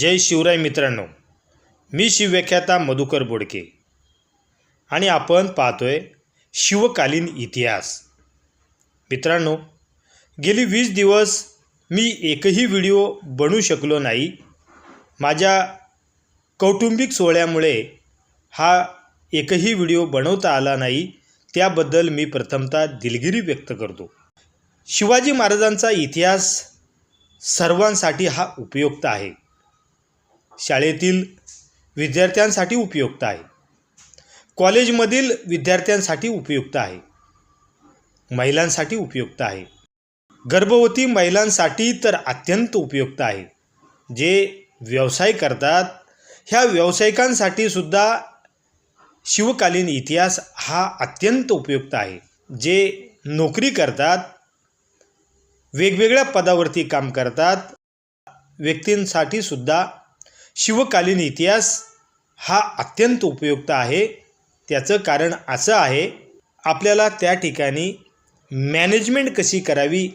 जय शिवराय मित्रांनो. मी शिवव्याख्याता मधुकर बोडके. आणि आपण पाहतोय शिवकालीन इतिहास. मित्रांनो गेली वीस दिवस मी एकही व्हिडिओ बनवू शकलो नाही. माझ्या कौटुंबिक सोहळ्यामुळे हा एकही व्हिडिओ बनवता आला नाही त्याबद्दल मी प्रथमतः दिलगिरी व्यक्त करतो. शिवाजी महाराजांचा इतिहास सर्वांसाठी हा उपयुक्त आहे. शाळेतील विद्यार्थ्यांसाठी उपयुक्त आहे. कॉलेजमधील विद्यार्थ्यांसाठी उपयुक्त आहे. महिलांसाठी उपयुक्त आहे. गर्भवती महिलांसाठी तर अत्यंत उपयुक्त आहे. जे व्यवसाय करतात ह्या व्यावसायिकांसाठी सुद्धा शिवकालीन इतिहास हा अत्यंत उपयुक्त आहे. जे नोकरी करतात वेगवेगळ्या पदावरती काम करतात व्यक्तींसाठी सुद्धा शिवकालीन इतिहास हा अत्यंत उपयुक्त आहे. त्याचं कारण असं आहे आपल्याला त्या ठिकाणी मॅनेजमेंट कशी करावी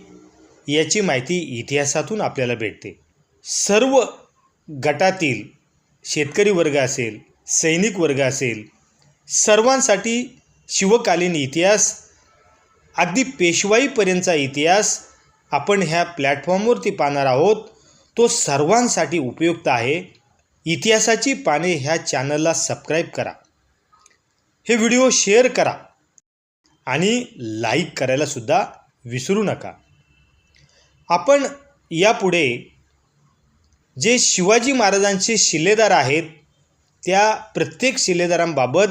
याची माहिती इतिहासातून आपल्याला भेटते. सर्व गटातील शेतकरी वर्ग असेल सैनिक वर्ग असेल सर्वांसाठी शिवकालीन इतिहास अगदी पेशवाईपर्यंतचा इतिहास आपण ह्या प्लॅटफॉर्मवरती पाहणार आहोत. तो सर्वांसाठी उपयुक्त आहे. इतिहासाची पाने ह्या चॅनलला सबस्क्राईब करा. हे व्हिडिओ शेअर करा. आणि लाईक करायलासुद्धा विसरू नका. आपण यापुढे जे शिवाजी महाराजांचे शिलेदार आहेत त्या प्रत्येक शिलेदारांबाबत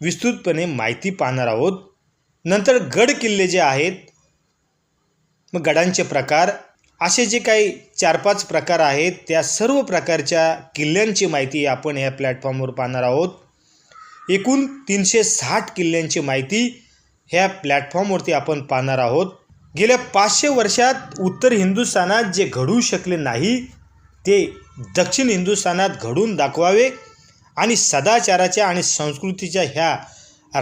विस्तृतपणे माहिती पाहणार आहोत. नंतर गड किल्ले जे आहेत मग गडांचे प्रकार असे जे काही चार पाच प्रकार आहेत त्या सर्व प्रकारच्या किल्ल्यांची माहिती आपण ह्या प्लॅटफॉर्मवर पाहणार आहोत. एकूण तीनशे साठ किल्ल्यांची माहिती ह्या प्लॅटफॉर्मवरती आपण पाहणार आहोत. गेल्या पाचशे वर्षात उत्तर हिंदुस्थानात जे घडू शकले नाही ते दक्षिण हिंदुस्थानात घडून दाखवावे आणि सदाचाराच्या आणि संस्कृतीच्या ह्या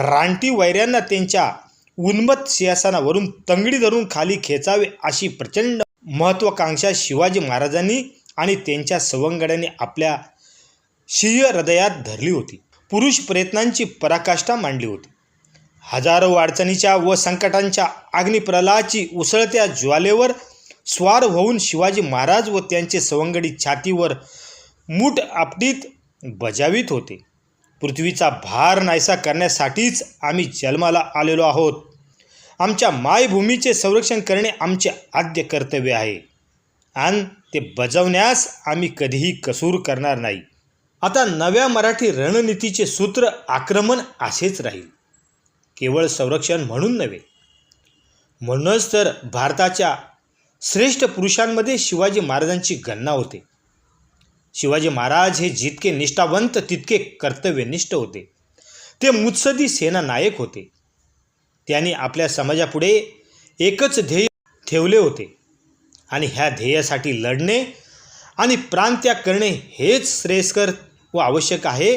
रानटी वैऱ्यांना त्यांच्या उन्मत सिंहासनावरून तंगडी धरून खाली खेचावे अशी प्रचंड महत्त्वाकांक्षा शिवाजी महाराजांनी आणि त्यांच्या सवंगड्यांनी आपल्या शिय हृदयात धरली होती. पुरुष प्रयत्नांची पराकाष्ठा मांडली होती. हजारो अडचणीच्या व संकटांच्या अग्निप्रलाची उसळत्या ज्वालेवर स्वार होऊन शिवाजी महाराज व त्यांचे सवंगडी छातीवर मूठ आपटीत बजावित होते. पृथ्वीचा भार नाहीसा करण्यासाठीच आम्ही जन्माला आलेलो आहोत. आमच्या मायभूमीचे संरक्षण करणे आमचे आद्य कर्तव्य आहे. आणि ते बजावण्यास आम्ही कधीही कसूर करणार नाही. आता नव्या मराठी रणनीतीचे सूत्र आक्रमण असेच राहील. केवळ संरक्षण म्हणून नव्हे. म्हणूनच तर भारताच्या श्रेष्ठ पुरुषांमध्ये शिवाजी महाराजांची गणना होते. शिवाजी महाराज हे जितके निष्ठावंत तितके कर्तव्यनिष्ठ होते. ते मुत्सदी सेनानायक होते. त्यांनी आपल्या समाजापुढे एकच ध्येय ठेवले होते. आणि ह्या ध्येयासाठी लढणे आणि प्राणत्याग करणे हेच श्रेयस्कर व आवश्यक आहे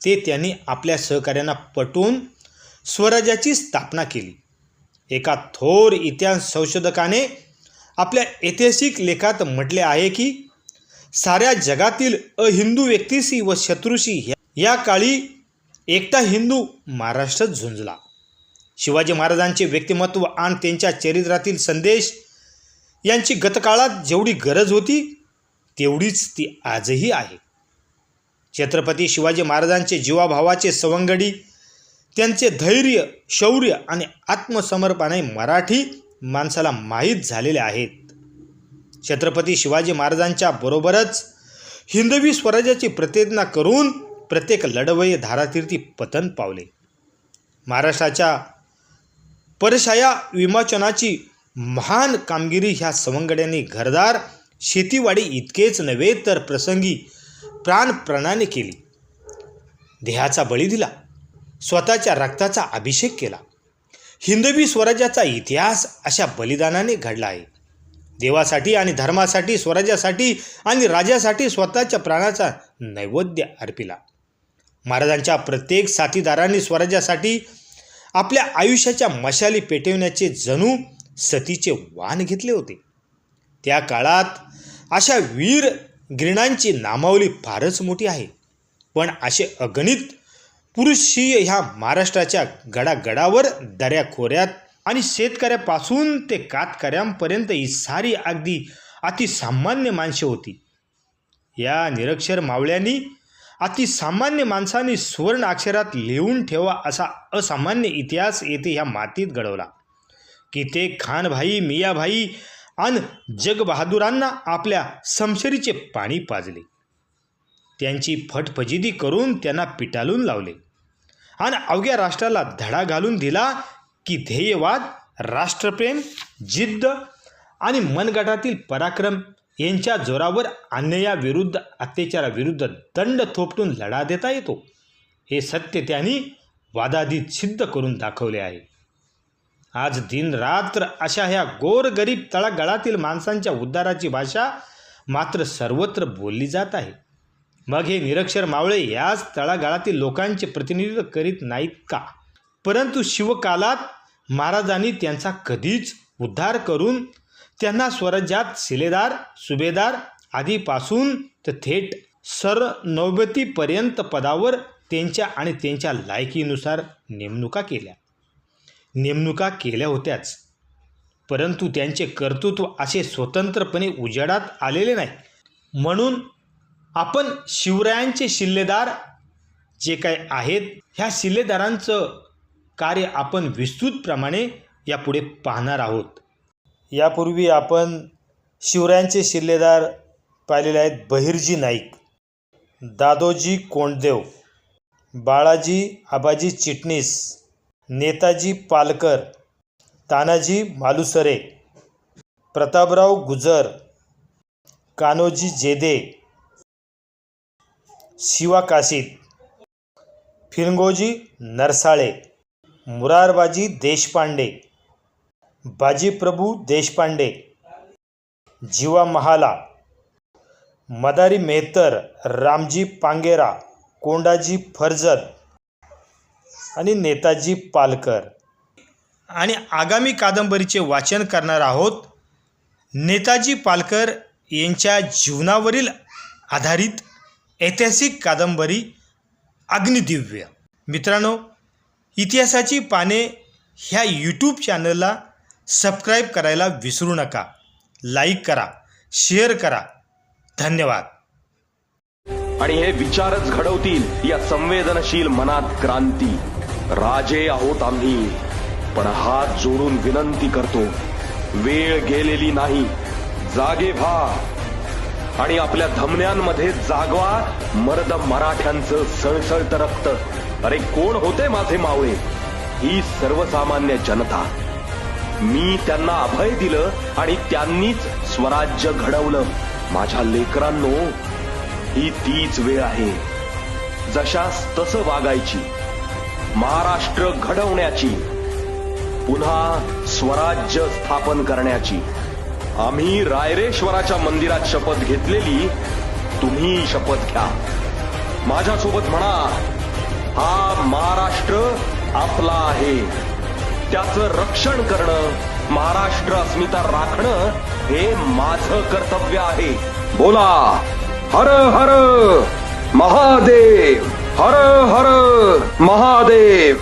ते त्यांनी आपल्या सहकार्यांना पटवून स्वराज्याची स्थापना केली. एका थोर इतिहास संशोधकाने आपल्या ऐतिहासिक लेखात म्हटले आहे की साऱ्या जगातील अहिंदू व्यक्तीशी व शत्रूशी या काळी एकटा हिंदू महाराष्ट्रात झुंजला. शिवाजी महाराजांचे व्यक्तिमत्व आणि त्यांच्या चरित्रातील संदेश यांची गतकाळात जेवढी गरज होती तेवढीच ती आजही आहे. छत्रपती शिवाजी महाराजांचे जीवाभावाचे सवंगडी त्यांचे धैर्य शौर्य आणि आत्मसमर्पणे मराठी माणसाला माहीत झालेले आहेत. छत्रपती शिवाजी महाराजांच्या बरोबरच हिंदवी स्वराज्याची प्रतिज्ञा करून प्रत्येक लढवय्य धारातीर्थी पतन पावले. महाराष्ट्राच्या परशाया विमोचनाची महान कामगिरी ह्या सवंगड्यांनी घरदार शेतीवाडी इतकेच नव्हे तर प्रसंगी प्राणप्रणाने केली. देहाचा बळी दिला स्वतःच्या रक्ताचा अभिषेक केला. हिंदवी स्वराज्याचा इतिहास अशा बलिदानाने घडला आहे. देवासाठी आणि धर्मासाठी स्वराज्यासाठी आणि राजासाठी स्वतःच्या प्राणाचा नैवेद्य अर्पिला. महाराजांच्या प्रत्येक साथीदारांनी स्वराज्यासाठी आपल्या आयुष्याच्या मशाली पेटवण्याचे जणू सतीचे वाण घेतले होते. त्या काळात अशा वीर गिरणांची नामावली फारच मोठी आहे. पण असे अगणित पुरुषीय ह्या महाराष्ट्राच्या गडागडावर दऱ्याखोऱ्यात आणि शेतकऱ्यापासून ते कातकऱ्यांपर्यंत ही सारी अगदी अतिसामान्य माणसे होती. या निरक्षर मावळ्यांनी अतिसामान्य माणसाने सुवर्ण अक्षरात लिहून ठेवा असा असामान्य इतिहास येथे ह्या मातीत घडवला. की ते खानभाई मियाभाई आणि जगबहादूरांना आपल्या समशरीचे पाणी पाजले. त्यांची फटफजिदी करून त्यांना पिटाळून लावले. आणि अवघ्या राष्ट्राला धडा घालून दिला की ध्येयवाद राष्ट्रप्रेम जिद्द आणि मनगटातील पराक्रम यांच्या जोरावर अन्यायाविरुद्ध अत्याचाराविरुद्ध दंड थोपटून लढा देता येतो. हे सत्य त्यांनी वादादित सिद्ध करून दाखवले आहे. आज दिनरात्र अशा ह्या गोरगरीब तळागाळातील माणसांच्या उद्धाराची भाषा मात्र सर्वत्र बोलली जात आहे. मग हे निरक्षर मावळे याच तळागाळातील लोकांचे प्रतिनिधित्व करीत नाहीत का? परंतु शिवकालात महाराजांनी त्यांचा कधीच उद्धार करून त्यांना स्वराज्यात शिलेदार सुभेदार आधीपासून तर थेट सरनौबतीपर्यंत पदावर त्यांच्या आणि त्यांच्या लायकीनुसार नेमणुका केल्या. नेमणुका केल्या होत्याच. परंतु त्यांचे कर्तृत्व असे स्वतंत्रपणे उजाडात आलेले नाही. म्हणून आपण शिवरायांचे शिल्लेदार जे काय आहेत ह्या शिल्लेदारांचं कार्य आपण विस्तृतप्रमाणे यापुढे पाहणार आहोत. यापूर्वी आपण शिवरायांचे शिल्लेदार पाहिलेले आहेत बहिर्जी नाईक दादोजी कोंडदेव बाळाजी आबाजी चिटणीस नेताजी पालकर तानाजी मालुसरे प्रतापराव गुजर कान्होजी जेदे शिवा काशीद फिरंगोजी नरसाळे मुरारबाजी देशपांडे बाजीप्रभू देशपांडे जीवा महाला मदारी मेहतर रामजी पांगेरा कोंडाजी फरजत आणि नेताजी पालकर. आणि आगामी कादंबरीचे वाचन करणार आहोत नेताजी पालकर यांच्या जीवनावरील आधारित ऐतिहासिक कादंबरी अग्निदिव्य. मित्रांनो इतिहासाची पाने ह्या यूट्यूब चॅनलला सबस्क्राईब करायला विसरू नका. लाईक करा. शेअर करा. धन्यवाद. आणि हे विचारच घडवतील या संवेदनशील मनात क्रांती. राजे आहोत आम्ही पण हात जोडून विनंती करतो वेळ गेलेली नाही जागे व्हा. आणि आपल्या धमन्यांमध्ये जागवा मर्द मराठ्यांचं सळसळत रक्त. अरे कोण होते माझे मावळे? ही सर्वसामान्य जनता. मी त्यांना अभय दिलं आणि त्यांनीच स्वराज्य घडवलं. माझ्या लेकरांनो ही तीच वेळ आहे. जशास तस वागायची. महाराष्ट्र घडवण्याची. पुन्हा स्वराज्य स्थापन करण्याची. आम्ही रायरेश्वराच्या मंदिरात शपथ घेतलेली तुम्ही शपथ घ्या. माझ्यासोबत म्हणा हा महाराष्ट्र आपला आहे. त्याचं रक्षण करणं महाराष्ट्र अस्मिता राखणं हे माझं कर्तव्य आहे. बोला हर हर महादेव हर हर महादेव.